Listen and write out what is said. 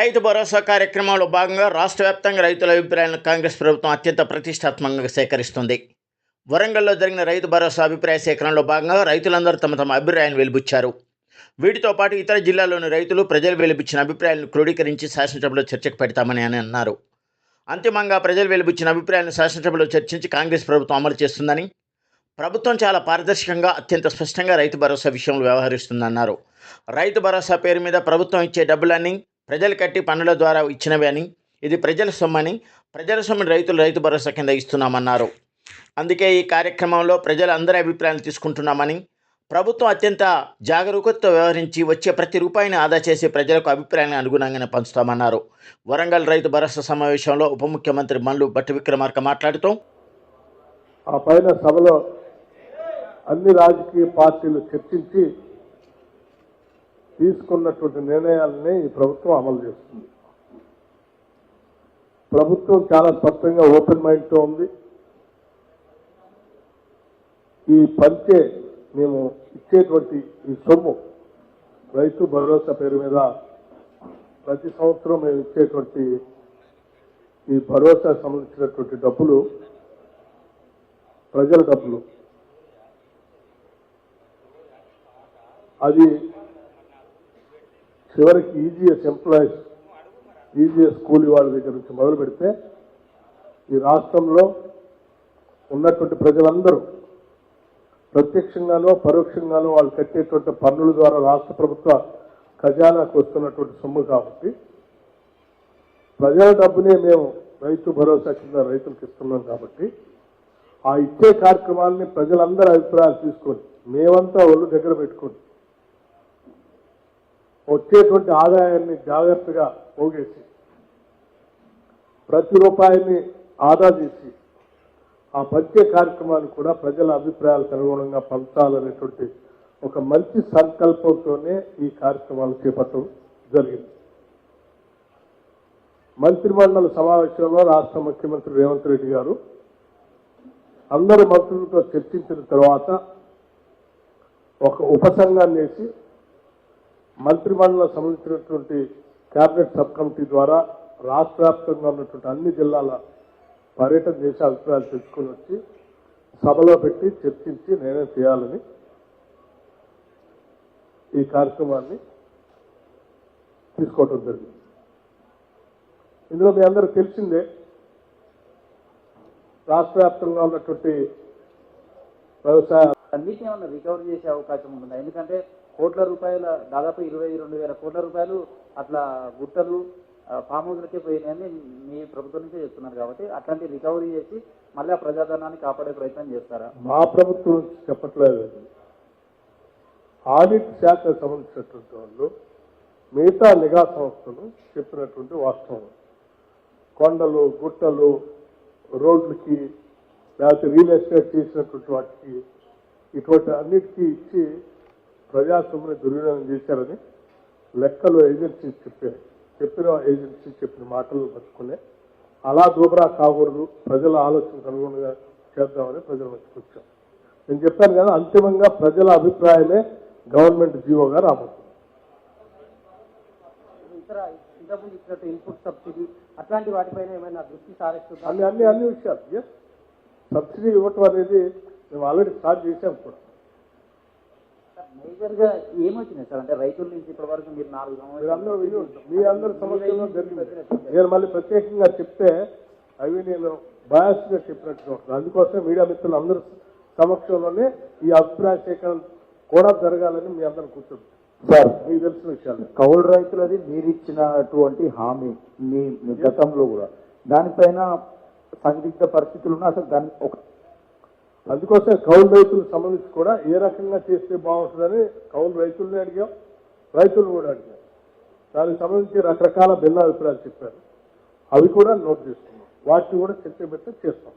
రైతు భరోసా కార్యక్రమంలో భాగంగా రాష్ట్ర వ్యాప్తంగా రైతుల అభిప్రాయాలను కాంగ్రెస్ ప్రభుత్వం అత్యంత ప్రతిష్టాత్మకంగా సేకరిస్తుంది. వరంగల్లో జరిగిన రైతు భరోసా అభిప్రాయ సేకరణలో భాగంగా రైతులందరూ తమ తమ అభిప్రాయాన్ని వెలిబుచ్చారు. వీటితో పాటు ఇతర జిల్లాల్లోని రైతులు ప్రజలు వెలిబుచ్చిన అభిప్రాయాలను క్రోడీకరించి శాసనసభలో చర్చకు పెడతామని అని అన్నారు. అంతిమంగా ప్రజలు వెలిబుచ్చిన అభిప్రాయాలను శాసనసభలో చర్చించి కాంగ్రెస్ ప్రభుత్వం అమలు చేస్తుందని ప్రభుత్వం చాలా పారదర్శకంగా అత్యంత స్పష్టంగా రైతు భరోసా విషయంలో వ్యవహరిస్తుందన్నారు. రైతు భరోసా పేరు మీద ప్రభుత్వం ఇచ్చే డబ్బులన్నీ ప్రజలు కట్టి పన్నుల ద్వారా ఇచ్చినవి అని ఇది ప్రజల సొమ్మని ప్రజల సొమ్మని రైతులు రైతు భరోసా కింద ఇస్తున్నామన్నారు. అందుకే ఈ కార్యక్రమంలో ప్రజలందరి అభిప్రాయాలు తీసుకుంటున్నామని ప్రభుత్వం అత్యంత జాగరూకతతో వ్యవహరించి వచ్చే ప్రతి రూపాయిని ఆదా చేసి ప్రజలకు అభిప్రాయాన్ని అనుగుణంగానే పంచుతామన్నారు. వరంగల్ రైతు భరోసా సమావేశంలో ఉప ముఖ్యమంత్రి మల్లు భట్టి విక్రమార్క మాట్లాడుతూ ఆ పైన సభలో అన్ని రాజకీయ పార్టీలు చర్చించి తీసుకున్నటువంటి నిర్ణయాలని ఈ ప్రభుత్వం అమలు చేస్తుంది. ప్రభుత్వం చాలా స్పష్టంగా ఓపెన్ మైండ్తో ఉంది. ఈ పంచే మేము ఇచ్చేటువంటి ఈ సొమ్ము రైతు భరోసా పేరు మీద ప్రతి సంవత్సరం మేము ఇచ్చేటువంటి ఈ భరోసా సంబంధించినటువంటి డబ్బులు ప్రజల డబ్బులు. అది చివరికి ఈజీఎస్ ఎంప్లాయీస్ ఈజీఎస్ కూలి వాళ్ళ దగ్గర నుంచి మొదలు పెడితే ఈ రాష్ట్రంలో ఉన్నటువంటి ప్రజలందరూ ప్రత్యక్షంగానో పరోక్షంగానో వాళ్ళు కట్టేటువంటి పన్నుల ద్వారా రాష్ట్ర ప్రభుత్వ ఖజానాకు వస్తున్నటువంటి సొమ్ము కాబట్టి ప్రజల డబ్బునే మేము రైతు భరోసా కింద రైతులకు ఇస్తున్నాం కాబట్టి ఆ ఇచ్చే కార్యక్రమాలని ప్రజలందరి అభిప్రాయాలు తీసుకొని మేమంతా ఒళ్ళు దగ్గర పెట్టుకొని వచ్చేటువంటి ఆదాయాన్ని జాగ్రత్తగా పోగేసి ప్రతి రూపాయిని ఆదా చేసి ఆ పంచే కార్యక్రమాన్ని కూడా ప్రజల అభిప్రాయాలకు అనుగుణంగా పంచాలనేటువంటి ఒక మంచి సంకల్పంతోనే ఈ కార్యక్రమాలు చేపట్టడం జరిగింది. మంత్రిమండలి సమావేశంలో రాష్ట్ర ముఖ్యమంత్రి రేవంత్ రెడ్డి గారు అందరు మంత్రులతో చర్చించిన తర్వాత ఒక ఉపసంఘాన్ని వేసి మంత్రిమండలం సంబంధించినటువంటి కేబినెట్ సబ్ కమిటీ ద్వారా రాష్ట్ర వ్యాప్తంగా ఉన్నటువంటి అన్ని జిల్లాల పర్యటన చేసే అభిప్రాయాలు తెచ్చుకొని వచ్చి సభలో పెట్టి చర్చించి నేనే చేయాలని ఈ కార్యక్రమాన్ని తీసుకోవటం జరిగింది. ఇందులో మీ అందరూ తెలిసిందే రాష్ట్ర వ్యాప్తంగా ఉన్నటువంటి వ్యవసాయ అన్నిటిని ఏమన్నా రికవర్ చేసే అవకాశం ఉంటుంది? ఎందుకంటే కోట్ల రూపాయల దాదాపు ఇరవై రెండు వేల కోట్ల రూపాయలు అట్లా గుట్టలు ఆ, ఫామ్ హౌస్లకే పోయినాయని మీ ప్రభుత్వం నుంచే చెప్తున్నారు కాబట్టి అట్లాంటి రికవరీ చేసి మళ్ళీ ఆ ప్రజాధనాన్ని కాపాడే ప్రయత్నం చేస్తారా? మా ప్రభుత్వం చెప్పట్లేదు. ఆడిట్ శాఖ సంబంధించినటువంటి వాళ్ళు మిగతా నిఘా సంస్థలు చెప్పినటువంటి వాస్తవం. కొండలు గుట్టలు రోడ్లకి లేకపోతే రియల్ ఎస్టేట్ చేసినటువంటి వాటికి ఇటువంటి అన్నిటికీ ఇచ్చి ప్రజాస్వామ్య దుర్వినియోగం చేశారని లెక్కలు ఏజెన్సీ చెప్పారు. చెప్పిన ఏజెన్సీ చెప్పిన మాటలు పట్టుకునే అలా దూబరా కాకూడదు ప్రజల ఆలోచనకు అనుగుణంగా చేద్దామని ప్రజల మధ్యకి వచ్చాం. నేను చెప్పాను కదా అంతిమంగా ప్రజల అభిప్రాయమే గవర్నమెంట్ జీవోగా రాబోతుంది ఇన్పుట్ సబ్సిడీ అట్లాంటి వాటిపైన ఏమైనా దృష్టి సారిస్తుందా? అన్ని అన్ని అన్ని విషయాలు. సబ్సిడీ ఇవ్వటం అనేది మేము ఆల్రెడీ స్టార్ట్ చేసాం కూడా. మేజర్గా ఏమొచ్చినాయి సార్? అంటే రైతుల నుంచి ఇప్పటి వరకు మీరు నాలుగు విని. ఉంటారు మీ అందరి సమస్యల్లో జరిగింది. నేను మళ్ళీ ప్రత్యేకంగా చెప్తే అవి నేను బయాస్గా చెప్పినట్టుగా ఉంటుంది అందుకోసం మీడియా మిత్రులు అందరి సమక్షంలోనే ఈ అభిప్రాయ సేకరణ కూడా జరగాలని మీ అందరం కూర్చుంది సార్ మీకు తెలిసిన విషయాలు. కౌలు రైతులది మీరు ఇచ్చినటువంటి హామీ మీ మీ గతంలో కూడా. దానిపైన సందిగ్ధ పరిస్థితులు ఉన్నా అసలు దాన్ని ఒక అందుకోసం కౌలు రైతులకు సంబంధించి కూడా ఏ రకంగా చేస్తే బాగుంటుందని కౌలు రైతుల్ని అడిగాం. రైతులు కూడా అడిగాం దానికి సంబంధించి రకరకాల భిన్న అభిప్రాయాలు చెప్పారు. అవి కూడా నోట్ చేసుకున్నాం. వాటిని కూడా చర్చ పెట్టి చేస్తాం.